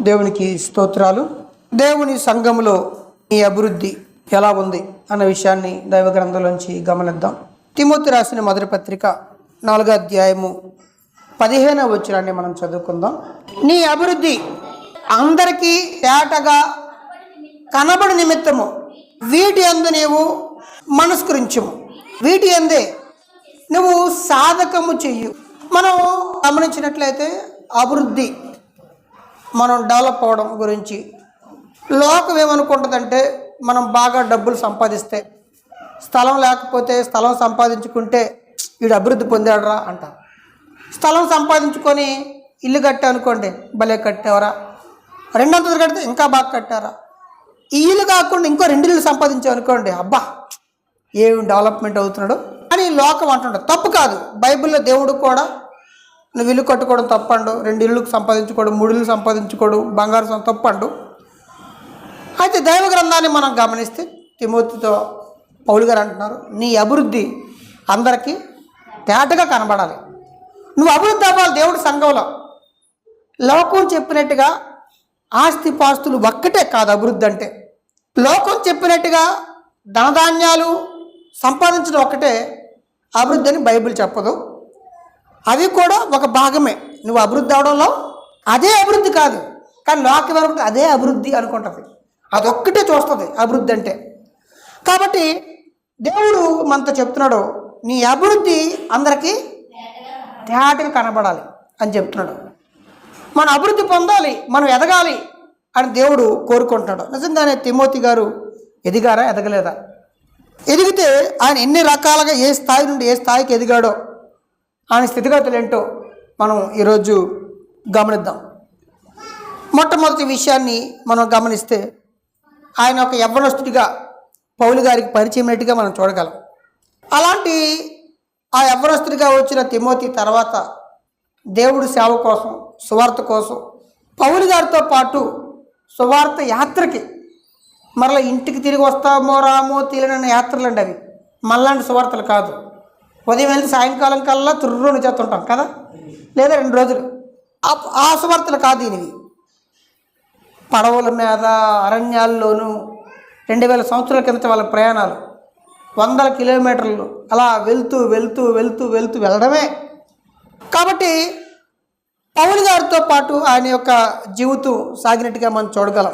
దేవునికి స్తోత్రాలు. దేవుని సంఘములో ఈ అభివృద్ధి ఎలా ఉంది అన్న విషయాన్ని దైవ గ్రంథంలోంచి గమనిద్దాం. తిమోతి రాసిన మొదటి పత్రిక నాలుగో అధ్యాయము పదిహేనవ వచ్చినాన్ని మనం చదువుకుందాం. నీ అభివృద్ధి అందరికీ ఏటగా కనబడి నిమిత్తము. వీటి అందు నీవు మనస్కరించుము. వీటి అందే నువ్వు సాధకము చెయ్యు. మనం గమనించినట్లయితే అభివృద్ధి మనం డెవలప్ అవ్వడం గురించి. లోకం ఏమనుకుంటుందంటే మనం బాగా డబ్బులు సంపాదిస్తే స్థలం లేకపోతే స్థలం సంపాదించుకుంటే వీడు అభివృద్ధి పొందాడురా అంట. స్థలం సంపాదించుకొని ఇల్లు కట్టా అనుకోండి భలే కట్టావరా. రెండంతలు కడితే ఇంకా బాగా కట్టారా. ఈ ఇల్లు కాకుండా ఇంకో రెండు ఇల్లు సంపాదించావు అనుకోండి అబ్బా ఏం డెవలప్మెంట్ అవుతున్నాడు. అని లోకం అంటుండదు తప్పు కాదు. బైబిల్లో దేవుడు కూడా నువ్వు ఇల్లు కట్టుకోవడం తప్పండు రెండు ఇల్లు సంపాదించుకోవడం మూడు ఇల్లు సంపాదించుకోవడం బంగారు సం- తప్పండు. అయితే దైవ గ్రంథాన్ని మనం గమనిస్తే తిమోతితో పౌలు గారు అంటున్నారు నీ అభివృద్ధి అందరికీ తేటగా కనబడాలి. నువ్వు అభివృద్ధి అవ్వాలి దేవుడి సంఘంలో. లోకం చెప్పినట్టుగా ఆస్తి పాస్తులు ఒక్కటే కాదు అభివృద్ధి అంటే. లోకం చెప్పినట్టుగా ధనధాన్యాలు సంపాదించడం ఒక్కటే అభివృద్ధి అని బైబిల్ చెప్పదు. అవి కూడా ఒక భాగమే. నువ్వు అభివృద్ధి అవడంలో అదే అభివృద్ధి కాదు. కానీ లోకం అనుకుంటే అదే అభివృద్ధి అనుకుంటుంది. అదొక్కటే చూస్తుంది అభివృద్ధి అంటే. కాబట్టి దేవుడు మనతో చెప్తున్నాడు నీ అభివృద్ధి అందరికీ తేటగా కనబడాలి అని చెప్తున్నాడు. మనం అభివృద్ధి పొందాలి మనం ఎదగాలి అని దేవుడు కోరుకుంటున్నాడు. నిజంగానే తిమోతి గారు ఎదిగారా ఎదగలేదా? ఎదిగితే ఆయన ఎన్ని రకాలుగా ఏ స్థాయి నుండి ఏ స్థాయికి ఎదిగాడో ఆయన స్థితిగతులు ఏంటో మనం ఈరోజు గమనిద్దాం. మొట్టమొదటి విషయాన్ని మనం గమనిస్తే ఆయన ఒక యవ్వనస్తుడిగా పౌలు గారికి పరిచయమైనట్టుగా మనం చూడగలం. అలాంటి ఆ యవ్వనస్తుడిగా వచ్చిన తిమోతి తర్వాత దేవుడి సేవ కోసం సువార్త కోసం పౌలు గారితో పాటు సువార్త యాత్రకి మరలా ఇంటికి తిరిగి వస్తామో రామో తీలనన్న యాత్రలు అండి అవి. మళ్ళాంటి సువార్తలు కాదు. ఉదయం వెళ్ళి సాయంకాలం కల్లా తుర్రుని చేస్తుంటాం కదా? లేదా రెండు రోజులు. ఆ- ఆ సువార్తలు కాదు ఇవి. పడవల మీద అరణ్యాల్లోనూ రెండు వేల సంవత్సరాల కిందట వాళ్ళ ప్రయాణాలు. వందల కిలోమీటర్లు అలా వెళ్తూ వెళ్తూ వెళ్తూ వెళ్తూ వెళ్ళడమే. కాబట్టి పౌలు గారితో పాటు ఆయన యొక్క జీవితం సాగినట్టుగా మనం చూడగలం.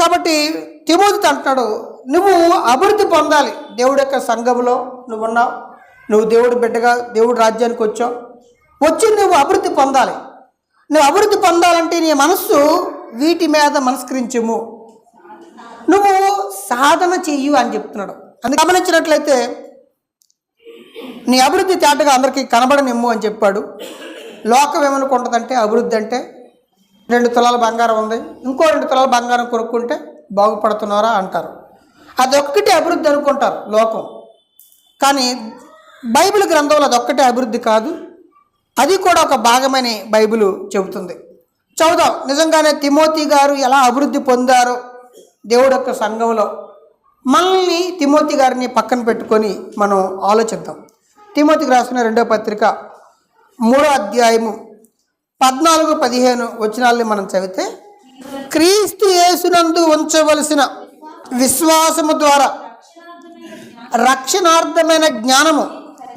కాబట్టి తిమోతి అంటున్నాడు నువ్వు అభివృద్ధి పొందాలి. దేవుడి యొక్క సంఘంలో నువ్వు ఉన్నావు నువ్వు దేవుడు బిడ్డగా దేవుడు రాజ్యానికి వచ్చావు. వచ్చి నువ్వు అభివృద్ధి పొందాలి. నువ్వు అభివృద్ధి పొందాలంటే నీ మనస్సు వీటి మీద మనస్కరించుము. నువ్వు సాధన చెయ్యు అని చెప్తున్నాడు. అందుకు గమనించినట్లయితే నీ అభివృద్ధి తేటగా అందరికీ కనబడనిమ్ము అని చెప్పాడు. లోకం ఏమనుకుంటుందంటే అభివృద్ధి అంటే రెండు తులాల బంగారం ఉంది. ఇంకో రెండు తులాల బంగారం కొనుక్కుంటే బాగుపడుతున్నారా అంటారు. అదొక్కటే అభివృద్ధి అనుకుంటారు లోకం. కానీ బైబిల్ గ్రంథంలో అదొక్కటే అభివృద్ధి కాదు. అది కూడా ఒక భాగమని బైబిల్ చెబుతుంది. చదువుదాం నిజంగానే తిమోతి గారు ఎలా అభివృద్ధి పొందారో దేవుడు యొక్క సంఘంలో మనల్ని తిమోతి గారిని పక్కన పెట్టుకొని మనం ఆలోచిద్దాం. తిమోతికి రాసిన రెండో పత్రిక మూడో అధ్యాయము పద్నాలుగు పదిహేను వచనాల్ని మనం చదివితే క్రీస్తు యేసునందు ఉంచవలసిన విశ్వాసము ద్వారా రక్షణార్థమైన జ్ఞానము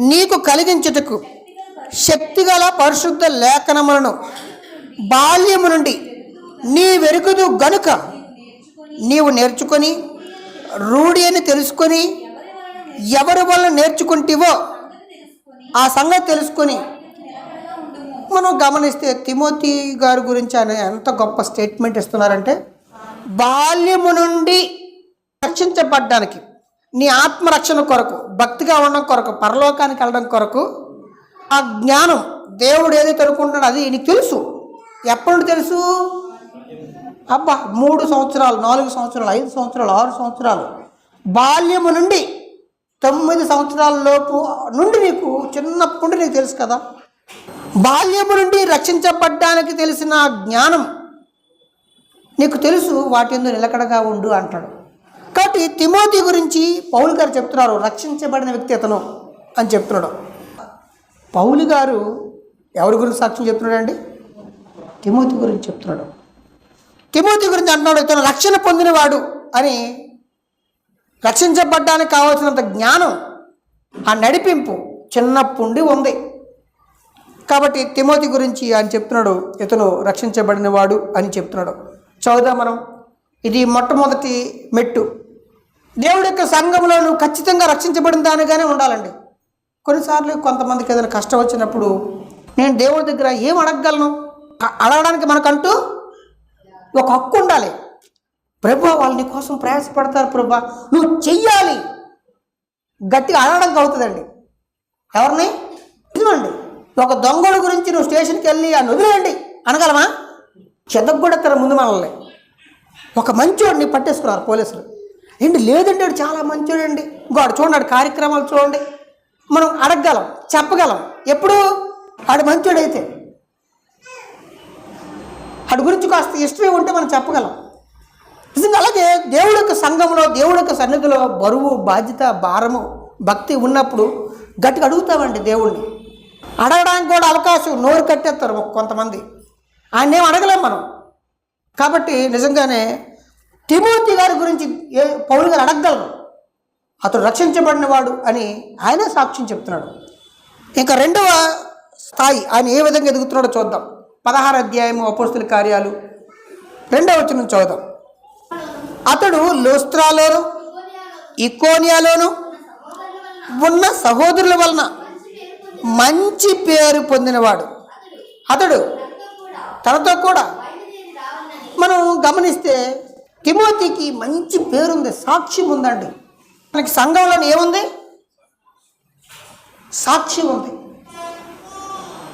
నీకు కలిగించుటకు శక్తిగల పరిశుద్ధ లేఖనములను బాల్యము నుండి నీ వెరుకుదు గనుక నీవు నేర్చుకొని రూఢి అని తెలుసుకొని ఎవరి వల్ల నేర్చుకుంటేవో ఆ సంగతి తెలుసుకొని మనం గమనిస్తే తిమోతి గారి గురించి ఆయన ఎంత గొప్ప స్టేట్మెంట్ ఇస్తున్నారంటే బాల్యము నుండి రక్షించబడ్డానికి నీ ఆత్మరక్షణ కొరకు భక్తిగా ఉండడం కొరకు పరలోకానికి వెళ్ళడం కొరకు ఆ జ్ఞానం దేవుడు ఏదైతే అనుకుంటున్నాడో అది నీకు తెలుసు. ఎప్పటి తెలుసు? అబ్బా మూడు సంవత్సరాలు నాలుగు సంవత్సరాలు ఐదు సంవత్సరాలు ఆరు సంవత్సరాలు. బాల్యము నుండి తొమ్మిది సంవత్సరాల లోపు నుండి నీకు చిన్నప్పటి నుండి నీకు తెలుసు కదా? బాల్యము నుండి రక్షించబడ్డానికి తెలిసిన జ్ఞానం నీకు తెలుసు వాటి నిలకడగా ఉండు అంటాడు. కాబట్టి తిమోతి గురించి పౌలు గారు చెప్తున్నారు రక్షించబడిన వ్యక్తి అతను అని చెప్తున్నాడు. పౌలు గారు ఎవరి గురించి సాక్ష్యం చెప్తున్నాడండి? తిమోతి గురించి చెప్తున్నాడు. తిమోతి గురించి అంటున్నాడు ఇతను రక్షణ పొందినవాడు అని రక్షించబడ్డానికి కావాల్సినంత జ్ఞానం ఆ నడిపింపు చిన్నప్పుండి ఉంది. కాబట్టి తిమోతి గురించి ఆయన చెప్తున్నాడు ఇతను రక్షించబడినవాడు అని చెప్తున్నాడు. చదువుదాం మనం? ఇది మొట్టమొదటి మెట్టు. దేవుడి యొక్క సంఘంలో నువ్వు ఖచ్చితంగా రక్షించబడిన దానిగానే ఉండాలండి. కొన్నిసార్లు కొంతమందికి ఏదైనా కష్టం వచ్చినప్పుడు నేను దేవుడి దగ్గర ఏం అడగగలను? అడగడానికి మనకంటూ ఒక హక్కు ఉండాలి. ప్రభు వాళ్ళు నీ కోసం ప్రయాసపడతారు ప్రభా. నువ్వు చెయ్యాలి. గట్టిగా అడగడానికి అవుతుందండి. ఎవరిని? ఇదిగోండి. ఒక దొంగడు గురించి నువ్వు స్టేషన్కి వెళ్ళి ఆ వదిలేయండి అనగలమా చెదగొడతారు ముందు మనల్ని. ఒక మంచోడిని పట్టేసుకున్నారు పోలీసులు. ఏంటి లేదండి వాడు చాలా మంచోడండి. ఇంకోడు చూడండి కార్యక్రమాలు చూడండి. మనం అడగగలం చెప్పగలం. ఎప్పుడు? వాడు మంచోడైతే. వాడి గురించి కాస్త హిస్టరీ ఉంటే మనం చెప్పగలం. నిజంగా అలాగే దేవుడి యొక్క సంఘంలో దేవుడి యొక్క సన్నిధిలో బరువు బాధ్యత భారము భక్తి ఉన్నప్పుడు గట్టిగా అడుగుతామండి దేవుణ్ణి. అడగడానికి కూడా అవకాశం నోరు కట్టేస్తారు కొంతమంది. ఆయన ఏం అడగలేం మనం. కాబట్టి నిజంగానే తిమోతి గారి గురించి ఏ పౌరు గారు అడగగలరు. అతడు రక్షించబడినవాడు అని ఆయనే సాక్ష్యం చెప్తున్నాడు. ఇంకా రెండవ స్థాయి ఆయన ఏ విధంగా ఎదుగుతున్నాడో చూద్దాం. పదహారు అధ్యాయము అపోస్తుల కార్యాలు. రెండవ వచ్చిన చూద్దాం అతడు లోస్త్రాలోను ఇకోనియాలోను ఉన్న సహోదరుల వలన మంచి పేరు పొందినవాడు. అతడు తనతో కూడా మనం గమనిస్తే తిమోతికి మంచి పేరుంది సాక్ష్యం ఉందండి. మనకి సంఘంలో ఏముంది? సాక్ష్యం ఉంది.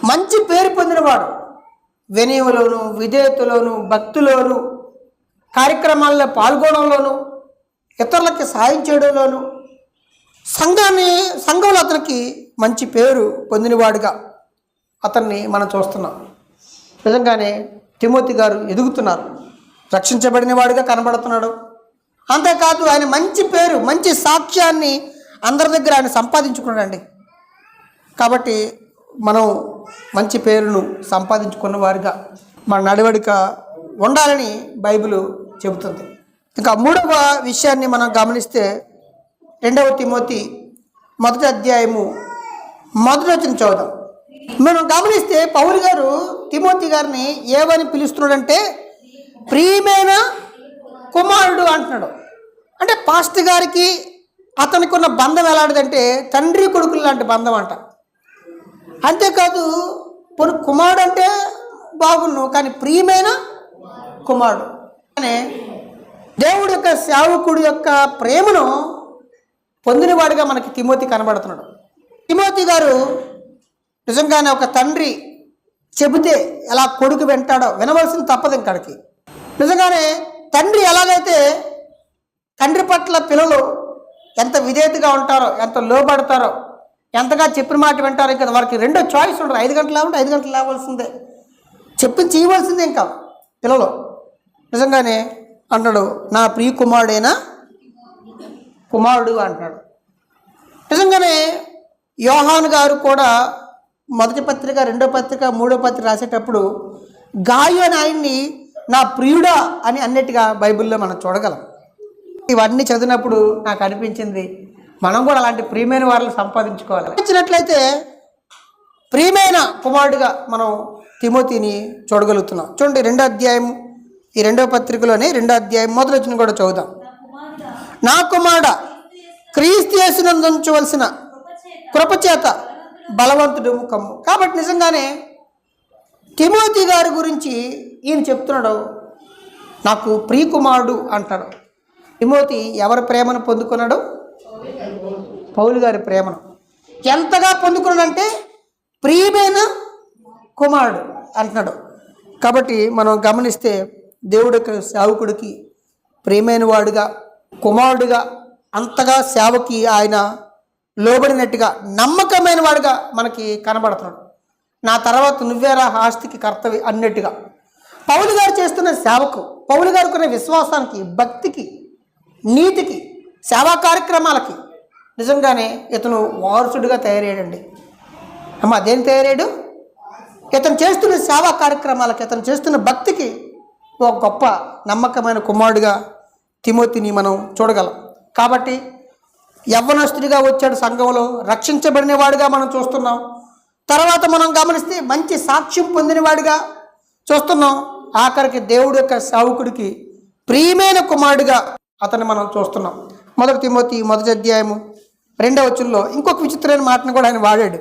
మంచి పేరు పొందినవాడు. వినయంలోను విధేయతలోను భక్తులోను కార్యక్రమాల్లో పాల్గొనడంలోను ఇతరులకి సాయం చేయడంలోను సంఘాన్ని సంఘంలో అతనికి మంచి పేరు పొందినవాడుగా అతన్ని మనం చూస్తున్నాం. నిజంగానే తిమోతి గారు ఎదుగుతున్నారు. రక్షించబడిన వాడిగా కనబడుతున్నాడు. అంతేకాదు ఆయన మంచి పేరు మంచి సాక్ష్యాన్ని అందరి దగ్గర ఆయన సంపాదించుకున్నాడండి. కాబట్టి మనం మంచి పేరును సంపాదించుకున్న వారిగా మన నడవడిక ఉండాలని బైబిల్ చెబుతుంది. ఇంకా మూడవ విషయాన్ని మనం గమనిస్తే రెండవ తిమోతి మొదటి అధ్యాయము మొదటి వచ్చిన చదువుదాం. మనం గమనిస్తే పౌరు గారు తిమోతి గారిని ఏమని పిలుస్తున్నాడంటే ప్రియమైన కుమారుడు అంటున్నాడు. అంటే పాస్ట్ గారికి అతనికి ఉన్న బంధం ఎలాంటిదంటే తండ్రి కొడుకులు లాంటి బంధం అంట. అంతేకాదు పొను కుమారుడు అంటే బాగున్ను కానీ ప్రియమైన కుమారుడు కానీ దేవుడు యొక్క సేవకుడు యొక్క ప్రేమను పొందినవాడిగా మనకి తిమోతి కనబడుతున్నాడు. తిమోతి గారు నిజంగానే ఒక తండ్రి చెబితే ఎలా కొడుకు వింటాడో వినవలసింది తప్పదు ఇంకడికి. నిజంగానే తండ్రి ఎలాగైతే తండ్రి పట్ల పిల్లలు ఎంత విధేయతగా ఉంటారో ఎంత లోబడతారో ఎంతగా చెప్పిన మాట వింటారో ఇంకా వారికి రెండో చాయిస్ ఉండదు. ఐదు గంటలు లేవంటే ఐదు గంటలు లేవలసిందే. చెప్పి చేయవలసిందే ఇంకా పిల్లలు. నిజంగానే అంటాడు నా ప్రియ కుమారుడైనా కుమారుడు అంటున్నాడు నిజంగానే యోహాన్ గారు కూడా మొదటి పత్రిక రెండో పత్రిక మూడో పత్రిక రాసేటప్పుడు గాయు అని ఆయన్ని నా ప్రియుడా అని అన్నట్టుగా బైబిల్లో మనం చూడగలం. ఇవన్నీ చదివినప్పుడు నాకు అనిపించింది మనం కూడా అలాంటి ప్రియమైన వారిని సంపాదించుకోవాలి. ఇచ్చినట్లయితే ప్రియమైన కుమారుడిగా మనం తిమోతిని చూడగలుగుతున్నాం. చూడండి రెండో అధ్యాయం ఈ రెండో పత్రికలోనే రెండో అధ్యాయం మొదలొచ్చిన కూడా చదువుదాం. నా కుమారుడ క్రీస్తు చేసినందుంచవలసిన కృపచేత బలవంతుడు ముఖము. కాబట్టి నిజంగానే తిమోతి గారి గురించి ఈయన చెప్తున్నాడు నాకు ప్రియకుమారుడు అంటాడు. తిమోతి ఎవరి ప్రేమను పొందుకున్నాడు? పౌలు గారి ప్రేమను. ఎంతగా పొందుకున్నాడంటే ప్రియమైన కుమారుడు అంటున్నాడు. కాబట్టి మనం గమనిస్తే దేవుడికి యొక్క సేవకుడికి ప్రియమైన వాడుగా కుమారుడిగా అంతగా సేవకి ఆయన లోబడినట్టుగా నమ్మకమైన వాడుగా మనకి కనబడుతున్నాడు నా తర్వాత నువ్వేరా ఆస్తికి కర్తవి అన్నట్టుగా. పౌలు గారు చేస్తున్న సేవకు పౌలు గారికి ఉన్న విశ్వాసానికి భక్తికి నీతికి సేవా కార్యక్రమాలకి నిజంగానే ఇతను వారసుడిగా తయారయ్యాడండి. అమ్మ అదేం తయారయ్యాడు? ఇతను చేస్తున్న సేవా కార్యక్రమాలకి ఇతను చేస్తున్న భక్తికి ఒక గొప్ప నమ్మకమైన కుమారుడిగా తిమోతిని మనం చూడగలం. కాబట్టి యవ్వనస్తుడిగా వచ్చాడు సంఘంలో రక్షించబడిన వాడిగా మనం చూస్తున్నాం. తర్వాత మనం గమనిస్తే మంచి సాక్ష్యం పొందినవాడిగా చూస్తున్నాం. ఆఖరికి దేవుడు యొక్క సావుకుడికి ప్రియమైన కుమారుడిగా అతన్ని మనం చూస్తున్నాం. మొదటి తిమోతి మొదటి అధ్యాయము రెండవ వచ్చుల్లో ఇంకొక విచిత్రమైన మాటను కూడా ఆయన వాడాడు.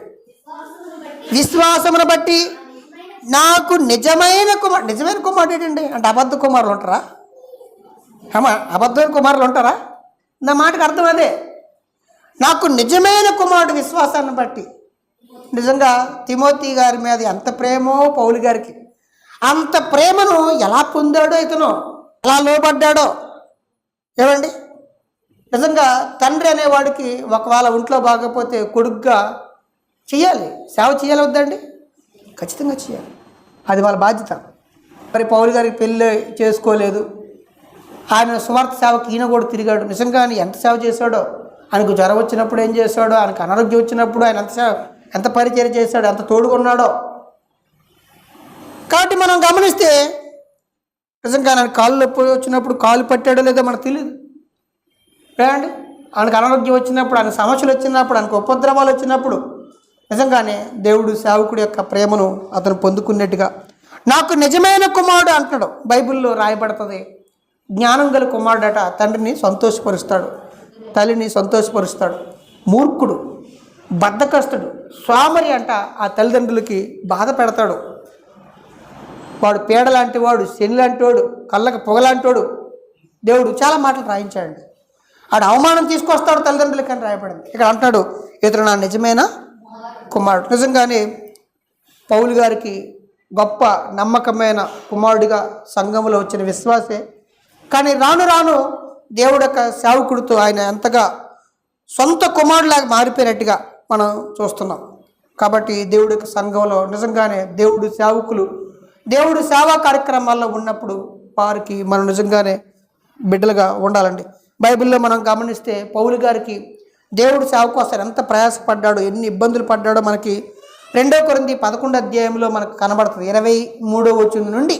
విశ్వాసమును బట్టి నాకు నిజమైన కుమార్ నిజమైన కుమారుడు ఏంటండి? అంటే అబద్ధ కుమారులు ఉంటారా? అమ్మా అబద్ధమైన కుమారులు ఉంటారా? నా మాటకు అర్థం అదే. నాకు నిజమైన కుమారుడు విశ్వాసాన్ని బట్టి. నిజంగా తిమోతి గారి మీద ఎంత ప్రేమో పౌలు గారికి. అంత ప్రేమను ఎలా పొందాడో ఇతను? ఎలా లోపడ్డాడో ఏమండి? నిజంగా తండ్రి అనేవాడికి ఒకవేళ ఒంట్లో బాగపోతే కొడుగ్గా చేయాలి సేవ చేయాలి వద్దండి? ఖచ్చితంగా చేయాలి అది వాళ్ళ బాధ్యత. మరి పౌలు గారికి పెళ్ళి చేసుకోలేదు. ఆయన సువార్త సేవకి ఈయన కూడా తిరిగాడు. నిజంగా ఆయన ఎంత సేవ చేశాడో? ఆయనకు జ్వరం వచ్చినప్పుడు ఏం చేశాడో? ఆయనకు అనారోగ్యం వచ్చినప్పుడు ఆయన ఎంత సేవ ఎంత పరిచయం చేశాడో? ఎంత తోడుకున్నాడో? కాబట్టి మనం గమనిస్తే నిజంగా ఆయన కాళ్ళు నొప్పి వచ్చినప్పుడు కాలు పట్టాడో లేదో మనకు తెలియదు ఏమండి? ఆయనకు అనారోగ్యం వచ్చినప్పుడు ఆయన సమస్యలు వచ్చినప్పుడు ఆయనకు ఉపద్రవాలు వచ్చినప్పుడు నిజంగానే దేవుడు సేవకుడి యొక్క ప్రేమను అతను పొందుకున్నట్టుగా నాకు నిజమైన కుమారుడు అంటున్నాడు. బైబిల్లో రాయబడుతుంది. జ్ఞానం గల కుమారుడట తండ్రిని సంతోషపరుస్తాడు తల్లిని సంతోషపరుస్తాడు. మూర్ఖుడు బద్ధకస్తుడు స్వామరి అంట ఆ తల్లిదండ్రులకి బాధ పెడతాడు. వాడు పీడ లాంటి వాడు శని లాంటి వాడు కళ్ళకు పొగలాంటోడు దేవుడు చాలా మాటలు రాయించాడండి. ఆడు అవమానం తీసుకొస్తాడు తల్లిదండ్రులకి అని రాయబడింది. ఇక్కడ అంటాడు ఇతడు నా నిజమైన? కుమారుడు. నిజంగానే పౌలు గారికి గొప్ప నమ్మకమైన కుమారుడిగా సంఘంలో వచ్చిన విశ్వాసే. కానీ రాను రాను దేవుడు యొక్క సేవకుడితో ఆయన ఎంతగా సొంత కుమారులాగా మారిపోయినట్టుగా మనం చూస్తున్నాం. కాబట్టి దేవుడి యొక్క సంఘంలో నిజంగానే దేవుడు సేవకులు దేవుడు సేవా కార్యక్రమాల్లో ఉన్నప్పుడు వారికి మనం నిజంగానే బిడ్డలుగా ఉండాలండి. బైబిల్లో మనం గమనిస్తే పౌలు గారికి దేవుడు సేవ కోసం ఎంత ప్రయాసపడ్డాడు ఎన్ని ఇబ్బందులు పడ్డాడో మనకి రెండో కొరింది పదకొండు అధ్యాయంలో మనకు కనబడుతుంది. ఇరవై మూడో వచ్చిన నుండి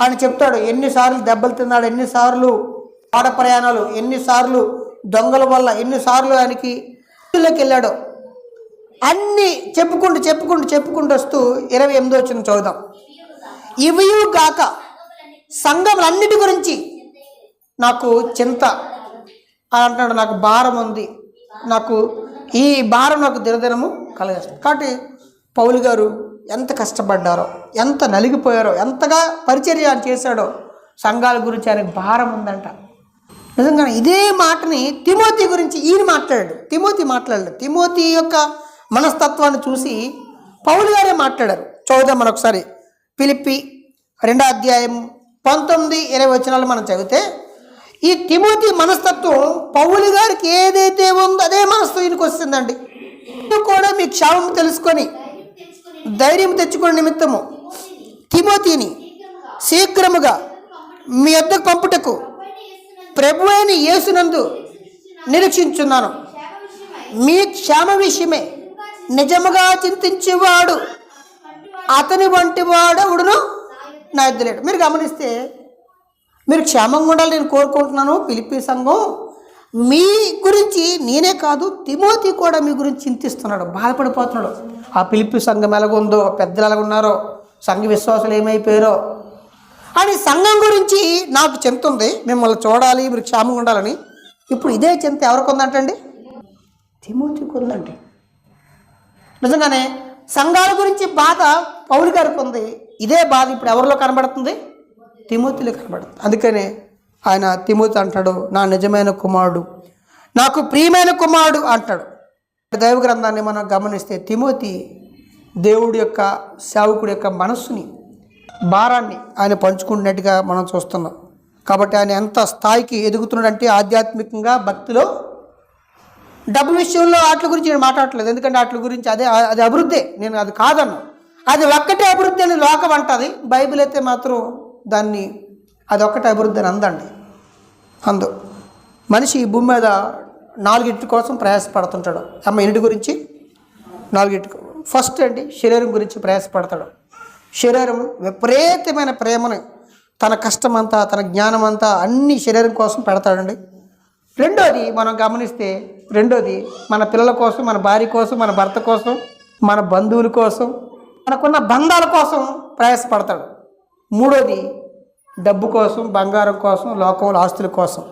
అని చెప్తాడు. ఎన్నిసార్లు దెబ్బలు తిన్నాడు ఎన్నిసార్లు ఆడ ప్రయాణాలు ఎన్నిసార్లు దొంగల వల్ల ఎన్నిసార్లు ఆయనకి ఇళ్ళకి వెళ్ళాడు. అన్నీ చెప్పుకుంటూ చెప్పుకుంటూ చెప్పుకుంటూ వస్తూ ఇరవై ఎనిమిదో వచ్చిన చదువుదాం. ఇవియు కాక సంఘములన్నిటి గురించి నాకు చింత అని అంటున్నాడు. నాకు భారం ఉంది. నాకు ఈ భారం నాకు దినదినము కలగేస్తుంది కాబట్టి పౌలు గారు ఎంత కష్టపడ్డారో ఎంత నలిగిపోయారో ఎంతగా పరిచర్య చేశాడో సంఘాల గురించి ఆయనకు భారం ఉందంట. నిజంగా ఇదే మాటని తిమోతి గురించి ఈయన మాట్లాడాడు. తిమోతి మాట్లాడాడు తిమోతి యొక్క మనస్తత్వాన్ని చూసి పౌలు గారే మాట్లాడారు. చూద్దాం మనం ఒకసారి పిలిపి రెండో అధ్యాయం పంతొమ్మిది ఇరవై వచనాలు మనం చదివితే ఈ తిమోతి మనస్తత్వం పౌలు గారికి ఏదైతే ఉందో అదే మనస్తు ఈయనకు వస్తుందండి. కూడా మీ క్షేమం తెలుసుకొని ధైర్యం తెచ్చుకునే నిమిత్తము తిమోతిని శీఘ్రముగా మీ వద్దకు పంపుటకు ప్రభు అయిన యేసునందు నిరీక్షించున్నాను. మీ క్షేమ విషయమే నిజముగా చింతించేవాడు అతని వంటి వాడెవడును నా ఎద్దులేడు మీరు గమనిస్తే మీరు క్షేమంగా ఉండాలి నేను కోరుకుంటున్నాను. పిలిపి సంఘం మీ గురించి నేనే కాదు తిమోతి కూడా మీ గురించి చింతిస్తున్నాడు బాధపడిపోతున్నాడు. ఆ పిలిపి సంఘం ఎలాగుందో పెద్దలు ఎలాగున్నారో సంఘ విశ్వాసాలు ఏమైపోయారో అని సంఘం గురించి నాకు చింత ఉంది. మిమ్మల్ని చూడాలి మీరు క్షేమంగా ఉండాలని. ఇప్పుడు ఇదే చింత ఎవరికి ఉందంటండి తిమోతికి ఉందండి నిజంగానే సంఘాల గురించి బాధ పౌలు గారికి ఉంది ఇదే బాధ ఇప్పుడు ఎవరిలో కనబడుతుంది? తిమోతిలో కనబడుతుంది. అందుకనే ఆయన తిమోతి అంటాడు నా నిజమైన కుమారుడు. నాకు ప్రియమైన కుమారుడు అంటాడు. దైవ గ్రంథాన్ని మనం గమనిస్తే తిమోతి దేవుడి యొక్క సేవకుడి యొక్క మనస్సుని భారాన్ని ఆయన పంచుకున్నట్టుగా మనం చూస్తున్నాం. కాబట్టి ఆయన ఎంత స్థాయికి ఎదుగుతున్నాడంటే ఆధ్యాత్మికంగా భక్తిలో. డబ్బు విషయంలో వాటి గురించి నేను మాట్లాడట్లేదు. ఎందుకంటే వాటి గురించి అదే అది అభివృద్ధి. నేను అది కాదన్నా. అది ఒక్కటే అభివృద్ధి అని లోకం అంటుంది. బైబిల్ అయితే మాత్రం దాన్ని అది ఒక్కటే అభివృద్ధి అని అందండి. అందు. మనిషి ఈ భూమి మీద నాలుగింటి కోసం ప్రయాసపడుతుంటాడు. అమ్మ ఇంటి గురించి? నాలుగింటి. ఫస్ట్ అండి శరీరం గురించి ప్రయాసపడతాడు. శరీరం విపరీతమైన ప్రేమను తన కష్టమంతా తన జ్ఞానమంతా అన్ని శరీరం కోసం పెడతాడండి. రెండోది మనం గమనిస్తే రెండోది మన పిల్లల కోసం మన భార్య కోసం మన భర్త కోసం మన బంధువుల కోసం మనకున్న బంధాల కోసం ప్రయాసపడతాడు. మూడోది డబ్బు కోసం బంగారం కోసం లోకంలో ఆస్తుల కోసం.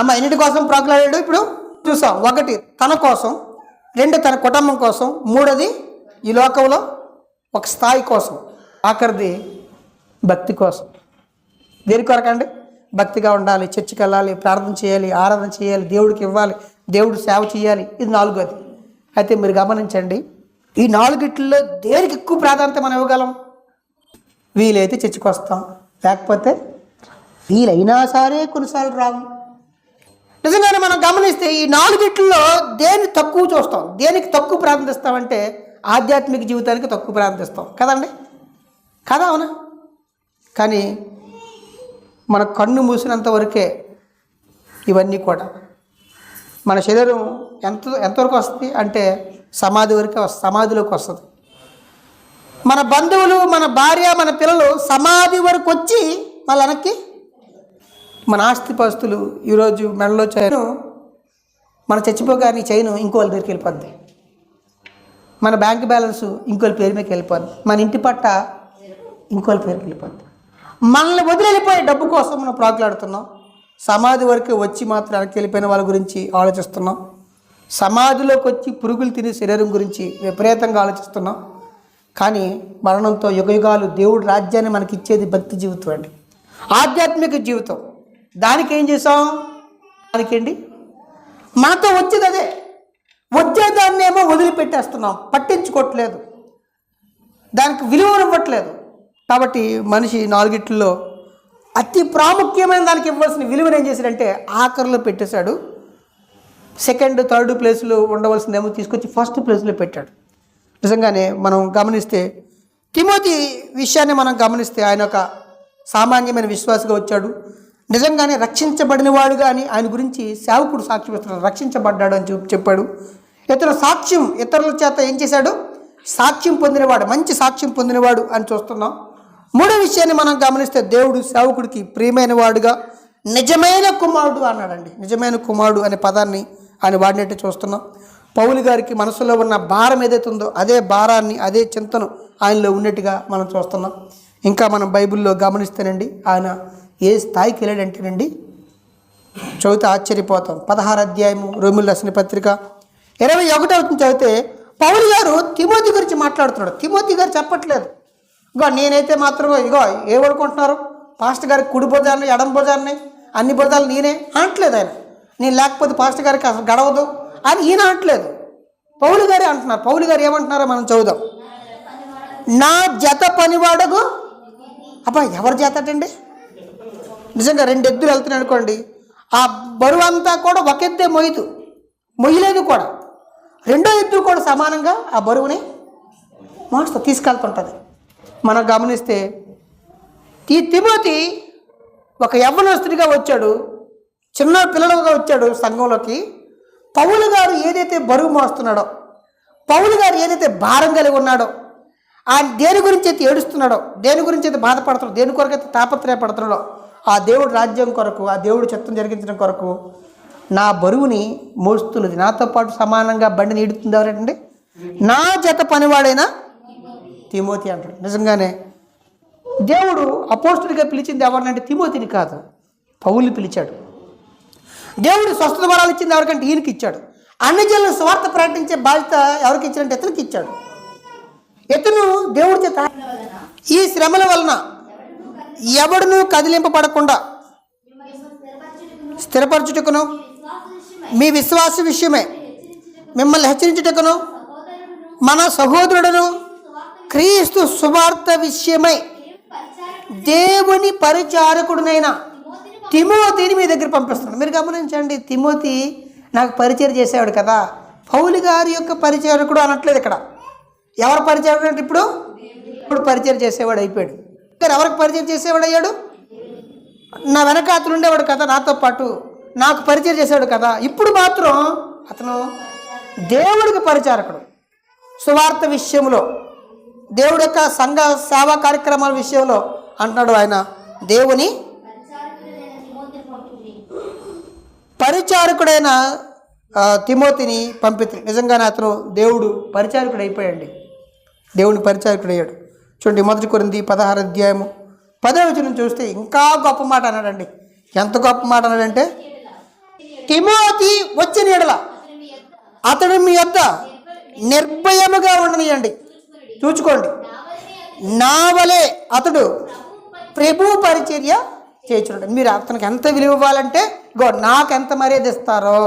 అమ్మ ఎన్నిటి కోసం ప్రాకులాడాడు ఇప్పుడు? చూసాం ఒకటి తన కోసం రెండు తన కుటుంబం కోసం మూడోది ఈ లోకంలో ఒక స్థాయి కోసం ఆఖరిది భక్తి కోసం. దేని కొరకండి భక్తిగా ఉండాలి చర్చికి వెళ్ళాలి ప్రార్థన చేయాలి ఆరాధన చేయాలి దేవుడికి ఇవ్వాలి దేవుడు సేవ చేయాలి ఇది నాలుగోది. అయితే మీరు గమనించండి ఈ నాలుగిట్లో దేనికి ఎక్కువ ప్రాధాన్యత మనం ఇవ్వగలం? వీలైతే చర్చికి వస్తాం. లేకపోతే వీలైనా సరే కొన్నిసార్లు రావు నిజంగానే మనం గమనిస్తే ఈ నాలుగిట్లో దేన్ని తక్కువ చూస్తాం? దేనికి తక్కువ ప్రార్థిస్తామంటే ఆధ్యాత్మిక జీవితానికి తక్కువ ప్రార్థిస్తాం కదండి? కదా అవునా? కానీ మన కన్ను మూసినంత వరకే ఇవన్నీ కూడా మన శరీరం ఎంత ఎంతవరకు వస్తుంది అంటే సమాధి వరకే సమాధిలోకి వస్తుంది. మన బంధువులు మన భార్య మన పిల్లలు సమాధి వరకు వచ్చి మళ్ళీ వెనక్కి మన ఆస్తిపాస్తులు ఈరోజు మెడలో చైను మన చచ్చిపోగానే చైను ఇంకోళ్ళ దగ్గరికి వెళ్ళిపోద్ది. మన బ్యాంక్ బ్యాలెన్స్ ఇంకోళ్ళ పేరు మీదకి వెళ్ళిపోద్ది. మన ఇంటి పట్ట ఇంకోళ్ళ పేరుకి వెళ్ళిపోద్ది. మనల్ని వదిలి వెళ్ళిపోయే డబ్బు కోసం మనం ప్రాకులాడుతున్నాం. సమాధి వరకు వచ్చి మాత్రం వెనక్కి వెళ్ళిపోయిన వాళ్ళ గురించి ఆలోచిస్తున్నాం. సమాధిలోకి వచ్చి పురుగులు తినే శరీరం గురించి విపరీతంగా ఆలోచిస్తున్నాం. కానీ మరణంతో యుగయుగాలు దేవుడు రాజ్యాన్ని మనకిచ్చేది భక్తి జీవితం అండి. ఆధ్యాత్మిక జీవితం. దానికి ఏం చేసాం దానికేంటి? మనతో వచ్చేది అదే. వచ్చేదాన్ని ఏమో వదిలిపెట్టేస్తున్నాం. పట్టించుకోవట్లేదు. దానికి విలువ ఇవ్వట్లేదు. కాబట్టి మనిషి నాలుగిట్లో అతి ప్రాముఖ్యమైన దానికి ఇవ్వాల్సిన విలువను ఏం చేశాడంటే ఆఖరిలో పెట్టేశాడు. సెకండ్ థర్డ్ ప్లేస్లో ఉండవలసిందేమో తీసుకొచ్చి ఫస్ట్ ప్లేస్లో పెట్టాడు. నిజంగానే మనం గమనిస్తే తిమోతి విషయాన్ని మనం గమనిస్తే ఆయన ఒక సామాన్యమైన విశ్వాసగా వచ్చాడు. నిజంగానే రక్షించబడిన వాడు కానీ ఆయన గురించి సేవకుడు సాక్ష్యం ఇస్తున్నాడు రక్షించబడ్డాడు అని చెప్పి చెప్పాడు. ఇతను సాక్ష్యం ఇతరుల చేత ఏం చేశాడు? సాక్ష్యం పొందినవాడు మంచి సాక్ష్యం పొందినవాడు అని చూస్తున్నాం. మూడో విషయాన్ని మనం గమనిస్తే దేవుడు సేవకుడికి ప్రియమైన వాడుగా నిజమైన కుమారుడు అన్నాడండి. నిజమైన కుమారుడు అనే పదాన్ని ఆయన వాడినట్టు చూస్తున్నాం. పౌలు గారికి మనసులో ఉన్న భారం ఏదైతే ఉందో అదే భారాన్ని అదే చింతను ఆయనలో ఉన్నట్టుగా మనం చూస్తున్నాం. ఇంకా మనం బైబిల్లో గమనిస్తేనండి ఆయన ఏ స్థాయికి వెళ్ళాడంటేనండి చదివితే ఆశ్చర్యపోతాం. పదహారు అధ్యాయము రోమిల్ రసిన పత్రిక ఇరవై ఒకటో చదివితే పౌలు గారు తిమోతి గురించి మాట్లాడుతున్నాడు. తిమోతి గారు చెప్పట్లేదు. ఇగో నేనైతే మాత్రం ఇగో ఏమనుకుంటున్నారు పాస్టర్ గారికి కుడి భుజాన్ని ఎడం భుజాన్ని అన్ని భుజాలు నేనే అనట్లేదు ఆయన. నేను లేకపోతే పాస్టర్ గారికి అసలు గడవదు. అని ఈయన అనట్లేదు. పౌలు గారే అంటున్నారు. పౌలు గారు ఏమంటున్నారో మనం చదువుదాం. నా జత పనివాడకు అబ్బా ఎవరి జతటండి? నిజంగా రెండు ఎద్దులు వెళ్తున్నాయి అనుకోండి. ఆ బరువు అంతా కూడా ఒక ఎద్దే మొయ్యదు. మొయ్యలేదు కూడా. రెండో ఎద్దు కూడా సమానంగా ఆ బరువుని మోస్తా తీసుకెళ్తుంటుంది. మనం గమనిస్తే ఈ తిమోతి ఒక యవ్వనస్తుడిగా వచ్చాడు. చిన్న పిల్లలుగా వచ్చాడు సంఘంలోకి. పౌలు గారు ఏదైతే బరువు మోస్తున్నాడో పౌలు గారు ఏదైతే భారం కలిగి ఉన్నాడో ఆయన దేని గురించి అయితే ఏడుస్తున్నాడో దేని గురించి అయితే బాధపడుతున్నాడో దేని కొరకు అయితే తాపత్రయపడుతున్నాడో ఆ దేవుడు రాజ్యం కొరకు ఆ దేవుడు చిత్తం జరిగించడం కొరకు నా బరువుని మోస్తున్నది. నాతో పాటు సమానంగా బండిని ఈడుతుంది ఎవరంటే నా జత పనివాడైనా తిమోతి అంటాడు. నిజంగానే దేవుడు అపోస్తుడిగా పిలిచింది ఎవరినంటే తిమోతిని కాదు పౌల్ని పిలిచాడు. దేవుడు స్వస్థత వరాలు ఇచ్చింది ఎవరికంటే ఈయనకి ఇచ్చాడు. అన్ని జనులు స్వార్థ ప్రకటించే బాధ్యత ఎవరికి ఇచ్చారంటే ఇతనికి ఇచ్చాడు. ఇతను దేవుడి చేత ఈ శ్రమల వలన ఎవడును కదిలింపబడకుండా స్థిరపరచుటకును మీ విశ్వాస విషయమే మిమ్మల్ని హెచ్చరించుటకును మన సహోదరుడును క్రీస్తు సువార్త విషయమై దేవుని పరిచారకుడునైనా తిమోతిని మీ దగ్గర పంపిస్తున్నాడు మీరు గమనించండి తిమోతి నాకు పరిచయం చేసేవాడు కదా. పౌలు గారి యొక్క పరిచారకుడు అనట్లేదు ఇక్కడ. ఎవరు పరిచయం అంటే ఇప్పుడు? ఇప్పుడు పరిచయం చేసేవాడు అయిపోయాడు. ఇక్కడ ఎవరికి పరిచయం చేసేవాడు అయ్యాడు? నా వెనక అతను ఉండేవాడు కదా నాతో పాటు. నాకు పరిచయం చేసేవాడు కదా. ఇప్పుడు మాత్రం అతను దేవుడికి పరిచారకుడు. సువార్త విషయంలో దేవుడి యొక్క సంఘ సేవా కార్యక్రమాల విషయంలో అంటున్నాడు ఆయన దేవుని పరిచారకుడైన తిమోతిని పంపితే నిజంగానే అతను దేవుడు పరిచారకుడు అయిపోయాడు దేవుని పరిచారకుడు అయ్యాడు చూడండి మొదటి కొరింది పదహారు అధ్యాయము. పదో చూస్తే ఇంకా గొప్ప మాట అన్నాడండి. ఎంత గొప్ప మాట అన్నాడంటే తిమోతి వచ్చిన ఎడల అతడు మీ యొద్ద నిర్భయముగా ఉండనియండి. చూచుకోండి నా వలే అతడు ప్రభు పరిచర్య చేయించున్నాడు మీరు అతనికి ఎంత విలువ ఇవ్వాలంటే గో నాకు ఎంత మర్యాద ఇస్తారో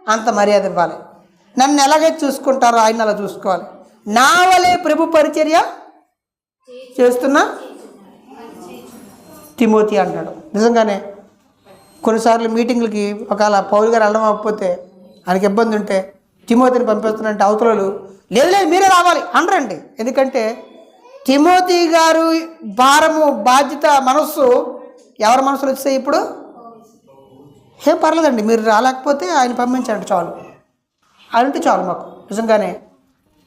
అంత మర్యాద ఇవ్వాలి. నన్ను ఎలాగైతే చూసుకుంటారో ఆయన అలా చూసుకోవాలి. నా వలే ప్రభు పరిచర్య చేస్తున్నా తిమోతి అంటాడు. నిజంగానే కొన్నిసార్లు మీటింగ్లకి ఒకవేళ పౌరు గారు వెళ్ళడం అవ్వకపోతే ఆయనకి ఇబ్బంది ఉంటే తిమోతిని పంపిస్తున్నంటే అవతలలు లేదు లేదు మీరే రావాలి అనరండి. ఎందుకంటే తిమోతి గారు భారము బాధ్యత మనస్సు ఎవరి మనసులో వచ్చాయి ఇప్పుడు? ఏం పర్లేదండి మీరు రాలేకపోతే ఆయన పంపించండి చాలు. అంటే చాలు మాకు. నిజంగానే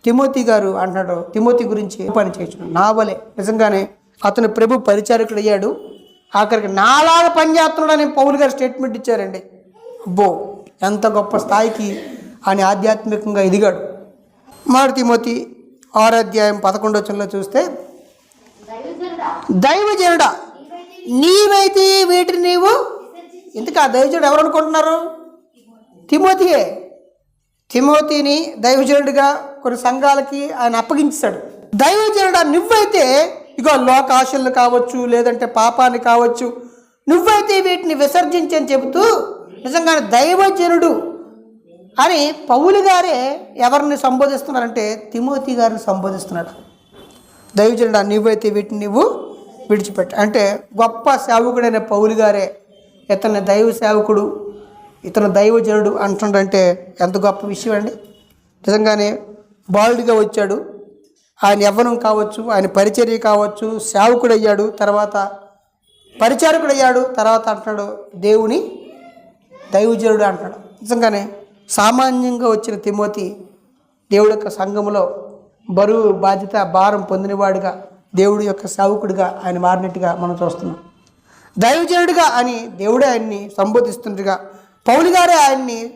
తిమోతి గారు అంటున్నాడు తిమోతి గురించి పని చేయొచ్చు? నా వలే. నిజంగానే అతను ప్రభు పరిచారకుడు అయ్యాడు ఆఖరికి నాలాగా పనిచేస్తున్నాడు అని పౌల్ గారు స్టేట్మెంట్ ఇచ్చారండి. అబ్బో ఎంత గొప్ప స్థాయికి అని ఆధ్యాత్మికంగా ఎదిగాడు. మారు తిమోతి ఆరాధ్యాయం పదకొండో పదకొండవచనంలో చూస్తే దైవజనుడా నీవైతే వీటిని నీవు ఇంతకు ఆ దైవజనుడు ఎవరు అనుకుంటున్నారు? తిమోతియే. తిమోతిని దైవజనుడిగా కొన్ని సంఘాలకి ఆయన అప్పగించాడు. దైవజనుడా నువ్వైతే ఇగో లోకాశలు కావచ్చు లేదంటే పాపాన్ని కావచ్చు నువ్వైతే వీటిని విసర్జించని చెబుతూ నిజంగానే దైవజనుడు అని పౌలు గారే ఎవరిని సంబోధిస్తున్నారంటే తిమోతి గారిని సంబోధిస్తున్నాడు దైవజనుడా నువ్వైతే వీటిని నువ్వు విడిచిపెట్ట అంటే గొప్ప సేవకుడైన పౌలు గారే ఇతని దైవ సేవకుడు ఇతను దైవజనుడు అంటుండంటే ఎంత గొప్ప విషయం అండి. నిజంగానే బాలుడిగా వచ్చాడు. ఆయన యవ్వనం కావచ్చు ఆయన పరిచర్య కావచ్చు సేవకుడు అయ్యాడు తర్వాత పరిచారకుడు అయ్యాడు తర్వాత అంటున్నాడు దేవుని దైవజనుడు అంటున్నాడు. నిజంగానే సామాన్యంగా వచ్చిన తిమోతి దేవుడి యొక్క సంఘములో బరువు బాధ్యత భారం పొందినవాడుగా దేవుడి యొక్క సేవకుడిగా ఆయన మారినట్టుగా మనం చూస్తున్నాం. దైవజనుడిగా అని దేవుడే ఆయన్ని సంబోధిస్తుండగా పౌలు గారే ఆయన్ని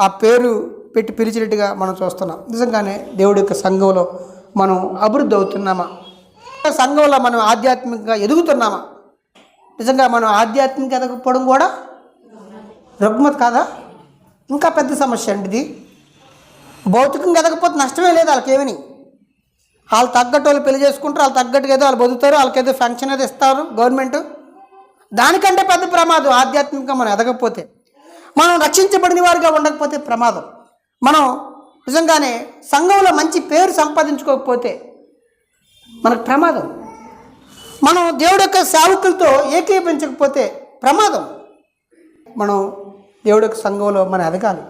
ఆ పేరు పెట్టి పిలిచినట్టుగా మనం చూస్తున్నాం. నిజంగానే దేవుడి యొక్క సంఘంలో మనం అభివృద్ధి అవుతున్నామా? సంఘంలో మనం ఆధ్యాత్మికంగా ఎదుగుతున్నామా? నిజంగా మనం ఆధ్యాత్మిక ఎదగకపోవడం కూడా రుగ్మత కాదా? ఇంకా పెద్ద సమస్య అండి ఇది. భౌతికంగా ఎదగకపోతే నష్టమే లేదు వాళ్ళకేమని వాళ్ళు తగ్గట్టు వాళ్ళు పెళ్ళి చేసుకుంటారు వాళ్ళు తగ్గట్టుగా ఏదో వాళ్ళు బతుకుతారు వాళ్ళకి ఏదో ఫంక్షన్ ఏదో ఇస్తారు గవర్నమెంట్ దానికంటే పెద్ద ప్రమాదం ఆధ్యాత్మికంగా మనం ఎదగకపోతే మనం రక్షించబడిన వారిగా ఉండకపోతే ప్రమాదం. మనం నిజంగానే సంఘంలో మంచి పేరు సంపాదించుకోకపోతే మనకు ప్రమాదం. మనం దేవుడి యొక్క సేవకులతో ఏకీపించకపోతే ప్రమాదం. మనం దేవుడి యొక్క సంఘంలో మనం ఎదగాలి.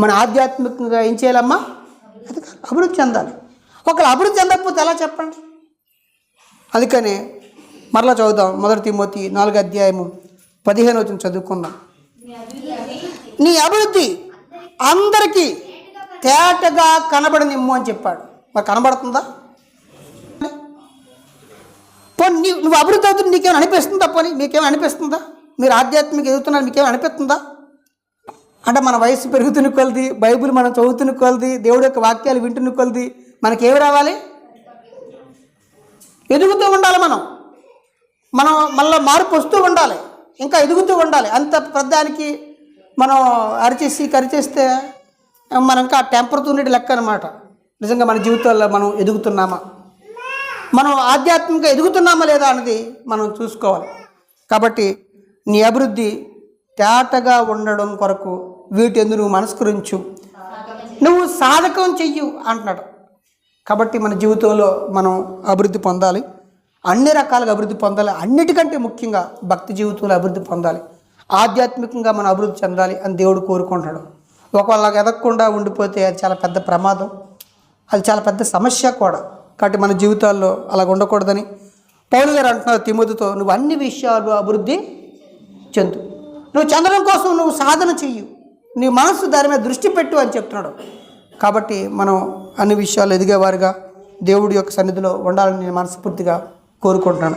మన ఆధ్యాత్మికంగా ఏం చేయాలమ్మా? ఎదగాలి. అభివృద్ధి చెందాలి. ఒకళ్ళు అభివృద్ధి చెందకపోతే ఎలా చెప్పండి? అందుకనే మరలా చదువుదాం. మొదటి తిమోతి నాలుగు అధ్యాయము పదిహేను వచ్చిన చదువుకుందాం. నీ అభివృద్ధి అందరికీ తేటగా కనబడనిమ్ము అని చెప్పాడు. మరి కనబడుతుందా? పోనీ నీ నువ్వు అభివృద్ధి అవుతుంది నీకేమైనా అనిపిస్తుందా పోనీ? మీకేమైనా అనిపిస్తుందా? మీరు ఆధ్యాత్మిక ఎదుగుతున్నారు మీకేమైనా అనిపిస్తుందా? అంటే మన వయసు పెరుగుతున్న కొలది బైబిల్ మనం చదువుతున్న కొలది దేవుడి యొక్క వాక్యాలు వింటున్న కొలది మనకి ఏమి రావాలి? ఎదుగుతూ ఉండాలి మనం. మనం మళ్ళీ మార్పు వస్తూ ఉండాలి. ఇంకా ఎదుగుతూ ఉండాలి. అంత పెద్దానికి మనం అరిచేసి కరిచేస్తే మనం ఇంకా టెంపర్తో లెక్క అనమాట నిజంగా మన జీవితాల్లో మనం ఎదుగుతున్నామా? మనం ఆధ్యాత్మికంగా ఎదుగుతున్నామా లేదా అన్నది మనం చూసుకోవాలి. కాబట్టి నీ అభివృద్ధి తేటగా ఉండడం కొరకు వీటెందు నువ్వు మనస్కరించు. నువ్వు సాధకం చెయ్యు అంటున్నాడు. కాబట్టి మన జీవితంలో మనం అభివృద్ధి పొందాలి. అన్ని రకాలుగా అభివృద్ధి పొందాలి. అన్నిటికంటే ముఖ్యంగా భక్తి జీవితంలో అభివృద్ధి పొందాలి. ఆధ్యాత్మికంగా మనం అభివృద్ధి చెందాలి అని దేవుడు కోరుకుంటాడు. ఒకవేళ ఎదగకుండా ఉండిపోతే అది చాలా పెద్ద ప్రమాదం. అది చాలా పెద్ద సమస్య కూడా. కాబట్టి మన జీవితాల్లో అలా ఉండకూడదని పౌలు గారు అంటున్నారు తిమ్మతితో నువ్వు అన్ని విషయాలు అభివృద్ధి చెందు. నువ్వు చెందడం కోసం నువ్వు సాధన చెయ్యి. నీ మనసు దాని మీద దృష్టి పెట్టు అని చెప్తున్నాడు. కాబట్టి మనం అన్ని విషయాలు ఎదిగేవారుగా దేవుడి యొక్క సన్నిధిలో ఉండాలని నేను మనస్ఫూర్తిగా కోరుకుంటున్నాను.